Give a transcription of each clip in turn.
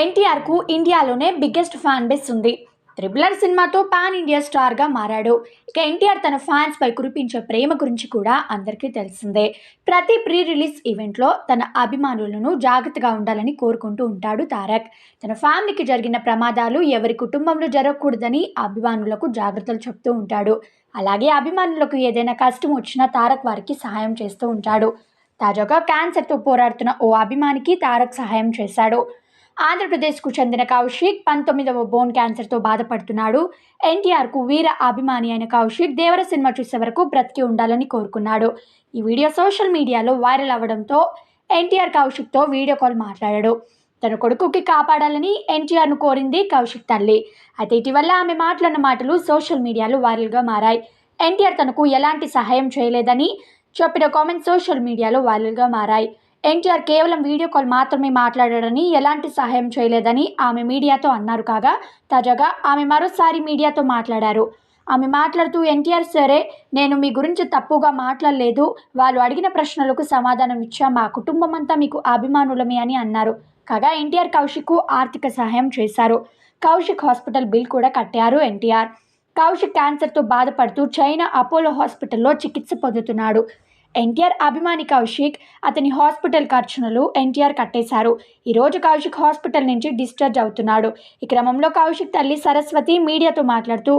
ఎన్టీఆర్కు ఇండియాలోనే biggest fan base ఉంది. త్రిబులర్ సినిమాతో పాన్ ఇండియా స్టార్గా మారాడు. ఇక ఎన్టీఆర్ తన ఫ్యాన్స్ పై కురిపించే ప్రేమ గురించి కూడా అందరికీ తెలిసిందే. ప్రతి ప్రీ రిలీజ్ ఈవెంట్లో తన అభిమానులను జాగ్రత్తగా ఉండాలని కోరుకుంటూ ఉంటాడు తారక్. తన ఫ్యామిలీకి జరిగిన ప్రమాదాలు ఎవరి కుటుంబంలో జరగకూడదని అభిమానులకు జాగ్రత్తలు చెప్తూ ఉంటాడు. అలాగే అభిమానులకు ఏదైనా కష్టం వచ్చినా తారక్ వారికి సహాయం చేస్తూ ఉంటాడు. తాజాగా క్యాన్సర్తో పోరాడుతున్న ఓ అభిమానికి తారక్ సహాయం చేశాడు. ఆంధ్రప్రదేశ్కు చెందిన కౌశిక్ పంతొమ్మిదవ బోన్ క్యాన్సర్తో బాధపడుతున్నాడు. ఎన్టీఆర్కు వీర అభిమాని అయిన కౌశిక్ దేవర సినిమా చూసే వరకు బ్రతికి ఉండాలని కోరుకున్నాడు. ఈ వీడియో సోషల్ మీడియాలో వైరల్ అవ్వడంతో ఎన్టీఆర్ కౌశిక్తో వీడియో కాల్ మాట్లాడాడు. తన కొడుకుకి కాపాడాలని ఎన్టీఆర్ను కోరింది కౌశిక్ తల్లి. అయితే ఇటీవల ఆమె మాట్లాడిన మాటలు సోషల్ మీడియాలో వైరల్గా మారాయి. ఎన్టీఆర్ తనకు ఎలాంటి సహాయం చేయలేదని చెప్పిన కామెంట్ సోషల్ మీడియాలో వైరల్గా మారాయి. ఎన్టీఆర్ కేవలం వీడియో కాల్ మాత్రమే మాట్లాడాడని ఎలాంటి సహాయం చేయలేదని ఆమె మీడియాతో అన్నారు కాగా తాజాగా ఆమె మరోసారి మీడియాతో మాట్లాడారు. ఆమె మాట్లాడుతూ ఎన్టీఆర్ సరే నేను మీ గురించి తప్పుగా మాట్లాడలేదు. వాళ్ళు అడిగిన ప్రశ్నలకు సమాధానం ఇచ్చా. మా కుటుంబం అంతా మీకు అభిమానులమే అని అన్నారు. కాగా ఎన్టీఆర్ కౌశిక్కు ఆర్థిక సహాయం చేశారు. కౌశిక్ హాస్పిటల్ బిల్ కూడా కట్టారు ఎన్టీఆర్. కౌశిక్ క్యాన్సర్తో బాధపడుతూ చైనా అపోలో హాస్పిటల్లో చికిత్స పొందుతున్నాడు. ఎన్టీఆర్ అభిమాని కౌశిక్ అతని హాస్పిటల్ ఖర్చులు ఎన్టీఆర్ కట్టేశారు. ఈరోజు కౌశిక్ హాస్పిటల్ నుంచి డిశ్చార్జ్ అవుతున్నాడు. ఈ క్రమంలో కౌశిక్ తల్లి సరస్వతి మీడియాతో మాట్లాడుతూ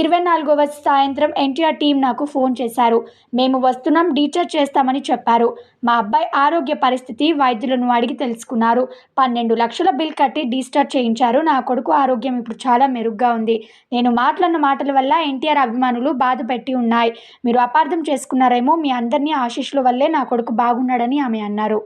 ఇరవై నాలుగవ సాయంత్రం ఎన్టీఆర్ టీం నాకు ఫోన్ చేశారు. మేము వస్తున్నాం డిశ్చార్జ్ చేస్తామని చెప్పారు. మా అబ్బాయి ఆరోగ్య పరిస్థితి వైద్యులను అడిగి తెలుసుకున్నారు. పన్నెండు లక్షల బిల్ కట్టి డిశ్చార్జ్ చేయించారు. నా కొడుకు ఆరోగ్యం ఇప్పుడు చాలా మెరుగ్గా ఉంది. నేను మాట్లాడిన మాటల వల్ల ఎన్టీఆర్ అభిమానులు బాధ పెట్టి ఉన్నాయి. మీరు అపార్థం చేసుకున్నారేమో మీ అందరినీ ఆశీస్సుల వల్లే నా కొడుకు బాగున్నాడని ఆమె అన్నారు.